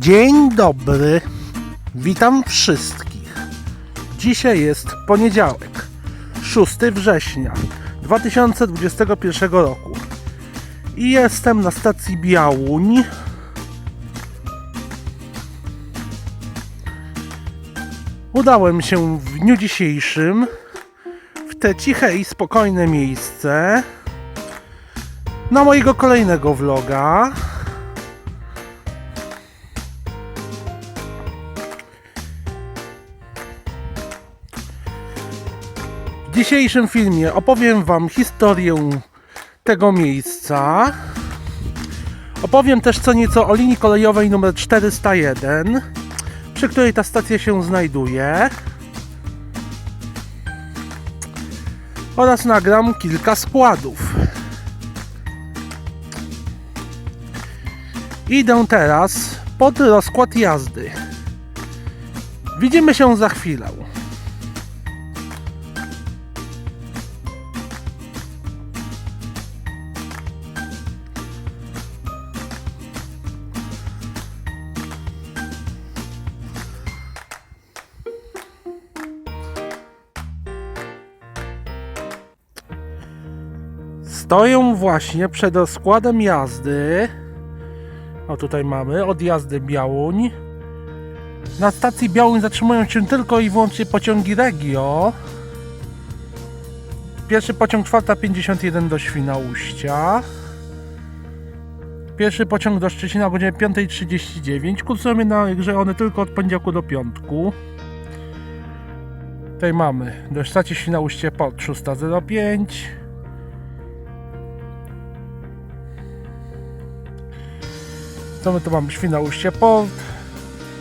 Dzień dobry. Witam wszystkich. Dzisiaj jest poniedziałek, 6 września 2021 roku. I jestem na stacji Białuń. Udałem się w dniu dzisiejszym w te ciche i spokojne miejsce na mojego kolejnego vloga. Dzisiejszym filmie opowiem Wam historię tego miejsca. Opowiem też co nieco o linii kolejowej numer 401, przy której ta stacja się znajduje. Oraz nagram kilka składów. Idę teraz pod rozkład jazdy. Widzimy się za chwilę. Stoję właśnie przed rozkładem jazdy. O tutaj mamy od jazdy Białuń. Na stacji Białuń zatrzymują się tylko i wyłącznie pociągi Regio. Pierwszy pociąg 4.51 do Świnoujścia. Pierwszy pociąg do Szczecina o godzinie 5.39. Kursują jednakże one tylko od poniedziałku do piątku. Tutaj mamy do stacji Świnoujście pod 6.05. Co my tu mamy? Świnoujście Port.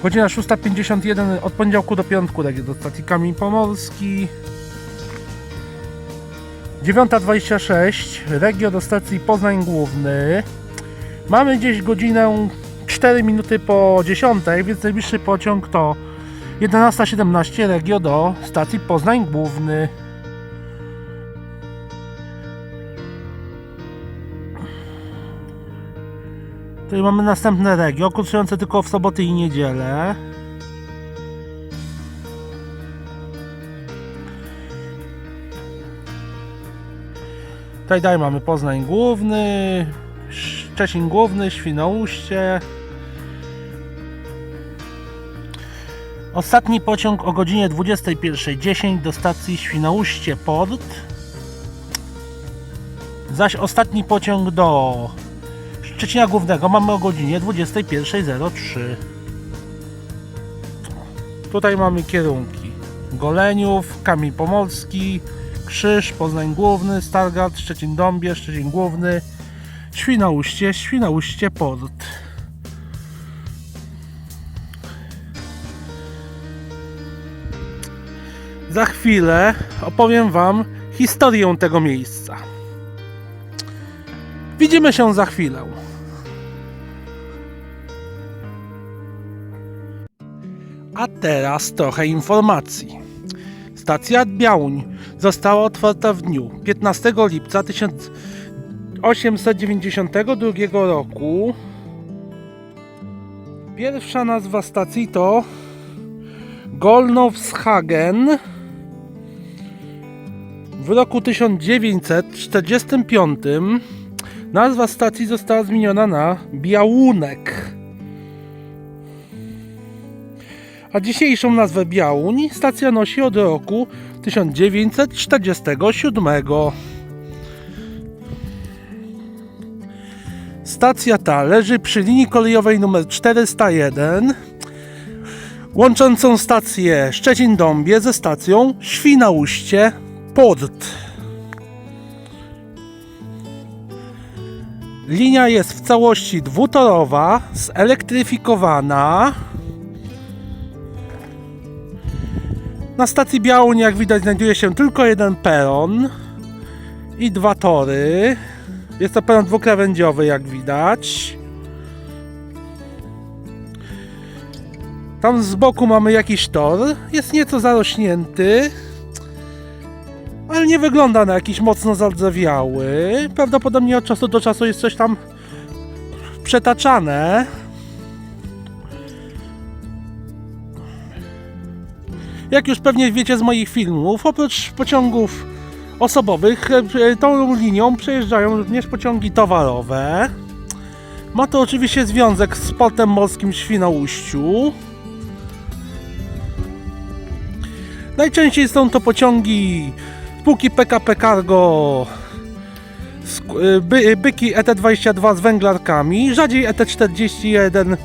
Godzina 6.51 od poniedziałku do piątku, tak do stacji Kamień Pomorski. 9.26 Regio do stacji Poznań Główny. Mamy gdzieś godzinę 4 minuty po 10, więc najbliższy pociąg to 11.17 Regio do stacji Poznań Główny. Tutaj mamy następne regio, kursujące tylko w soboty i niedzielę. Tutaj mamy Poznań Główny, Szczecin Główny, Świnoujście. Ostatni pociąg o godzinie 21.10 do stacji Świnoujście Port. Zaś ostatni pociąg do Szczecina Głównego mamy o godzinie 21.03. Tutaj mamy kierunki Goleniów, Kamień Pomorski, Krzyż, Poznań Główny, Stargard, Szczecin Dąbie, Szczecin Główny, Świnoujście, Świnoujście Port. Za chwilę opowiem Wam historię tego miejsca. Widzimy się za chwilę. A teraz trochę informacji. Stacja Białuń została otwarta w dniu 15 lipca 1892 roku. Pierwsza nazwa stacji to Golnowshagen. W roku 1945 Nazwa stacji została zmieniona na Białunek. A dzisiejszą nazwę Białuń stacja nosi od roku 1947. Stacja ta leży przy linii kolejowej nr 401 łączącą stację Szczecin-Dąbie ze stacją Świnoujście-Port. Linia jest w całości dwutorowa, zelektryfikowana. Na stacji Białuń, jak widać, znajduje się tylko jeden peron i dwa tory. Jest to peron dwukrawędziowy, jak widać. Tam z boku mamy jakiś tor. Jest nieco zarośnięty ale nie wygląda na jakiś mocno zardzewiały. Prawdopodobnie od czasu do czasu jest coś tam przetaczane. Jak już pewnie wiecie z moich filmów, oprócz pociągów osobowych, e, tą linią przejeżdżają również pociągi towarowe. Ma to oczywiście związek z portem morskim Świnoujściu. Najczęściej są to pociągi spółki PKP Cargo, y, by, byki ET22 z węglarkami, rzadziej ET41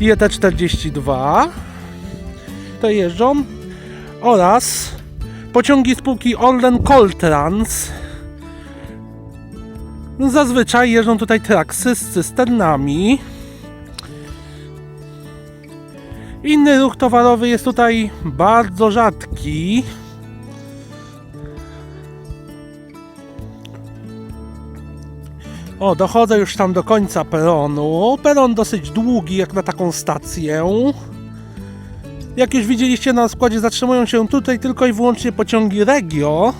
i ET42 te jeżdżą oraz pociągi spółki Orlen Coltrans zazwyczaj jeżdżą tutaj traksy z cysternami inny ruch towarowy jest tutaj bardzo rzadki O, dochodzę już tam do końca peronu. Peron dosyć długi jak na taką stację. Jak już widzieliście na składzie zatrzymują się tutaj tylko i wyłącznie pociągi Regio.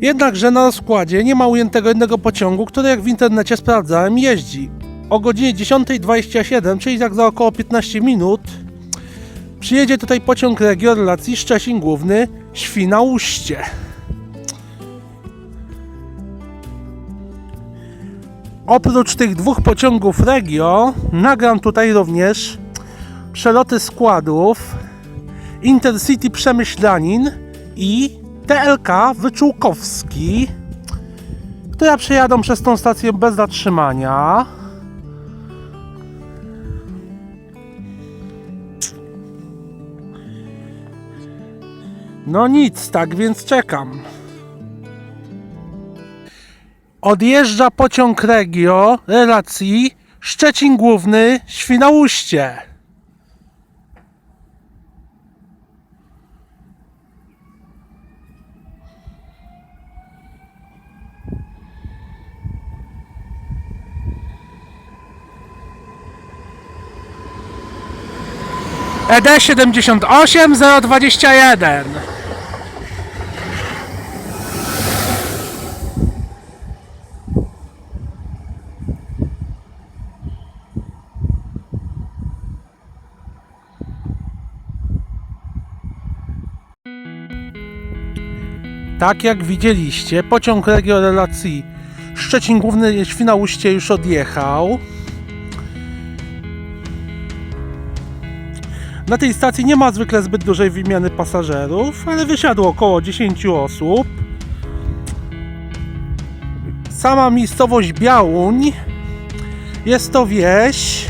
Jednakże na składzie nie ma ujętego jednego pociągu, który jak w internecie sprawdzałem jeździ. O godzinie 10.27, czyli tak za około 15 minut, przyjedzie tutaj pociąg Regio relacji Szczecin Główny Świnoujście. Oprócz tych dwóch pociągów Regio, nagram tutaj również przeloty składów Intercity Przemyślanin i TLK Wyczółkowski, które przejadą przez tą stację bez zatrzymania. No nic, tak więc czekam. Odjeżdża pociąg Regio relacji Szczecin Główny Świnoujście. ED 78 021 Tak jak widzieliście, pociąg Regio relacji Szczecin Główny Świnoujście już odjechał. Na tej stacji nie ma zwykle zbyt dużej wymiany pasażerów, ale wysiadło około 10 osób. Sama miejscowość Białuń jest to wieś.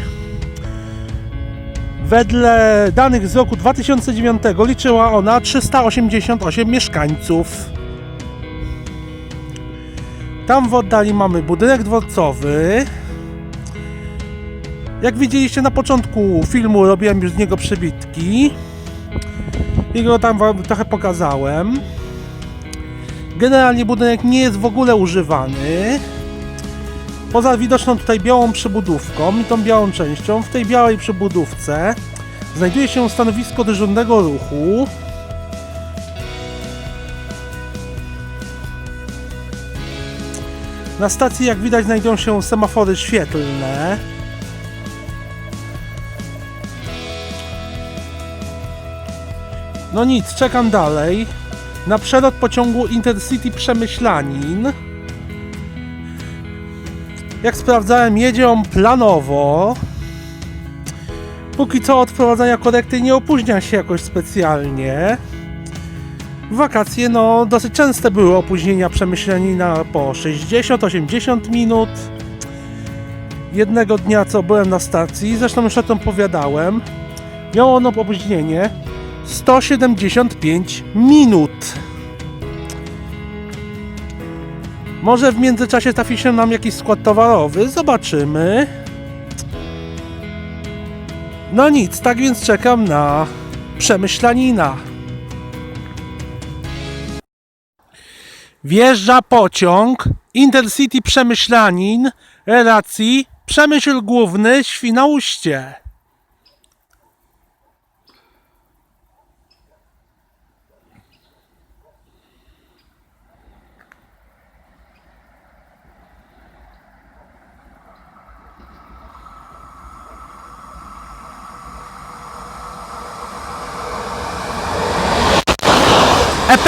Wedle danych z roku 2009 liczyła ona 388 mieszkańców. Tam w oddali mamy budynek dworcowy. Jak widzieliście na początku filmu, robiłem już z niego przebitki. I go tam wam trochę pokazałem. Generalnie budynek nie jest w ogóle używany. Poza widoczną tutaj białą przybudówką i tą białą częścią, w tej białej przybudówce znajduje się stanowisko dyżurnego ruchu. Na stacji, jak widać, znajdują się semafory świetlne. No nic, czekam dalej. Na przelot pociągu Intercity Przemyślanin. Jak sprawdzałem, jedzie on planowo. Póki co od wprowadzania korekty nie opóźnia się jakoś specjalnie. Wakacje, no, dosyć częste były opóźnienia Przemyślanina po 60-80 minut. Jednego dnia, co byłem na stacji, zresztą już o tym powiadałem, miało ono opóźnienie 175 minut. Może w międzyczasie trafi się nam jakiś skład towarowy, zobaczymy. No nic, tak więc czekam na Przemyślanina. Wjeżdża pociąg Intercity Przemyślanin relacji Przemyśl Główny Świnoujście.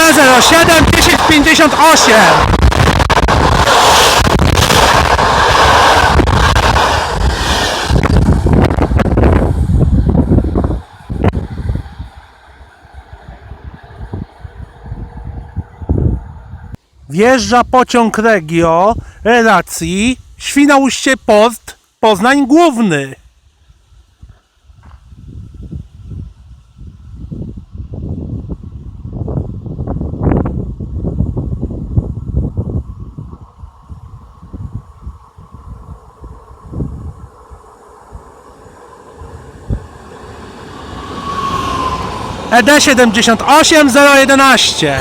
EP07 1058 Wjeżdża pociąg Regio relacji Świnoujście Port Poznań Główny. E ED 78011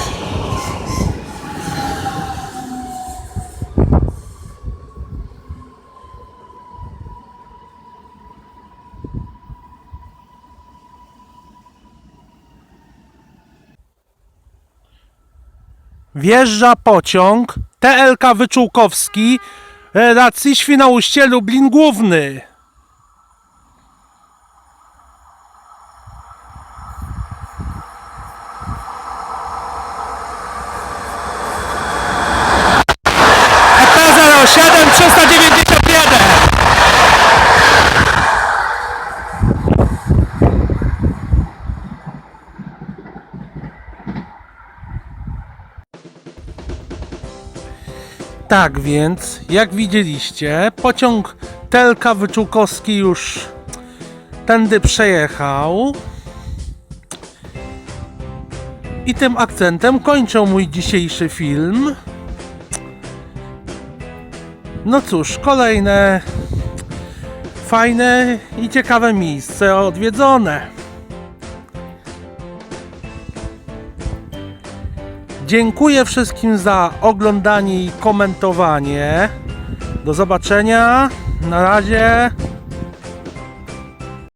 Wjeżdża pociąg TLK Wyczółkowski relacji Świnoujście Lublin Główny. Tak więc, jak widzieliście, pociąg Telka Wyczółkowski już tędy przejechał. I tym akcentem kończę mój dzisiejszy film. No cóż, kolejne fajne i ciekawe miejsce odwiedzone. Dziękuję wszystkim za oglądanie i komentowanie. Do zobaczenia. Na razie.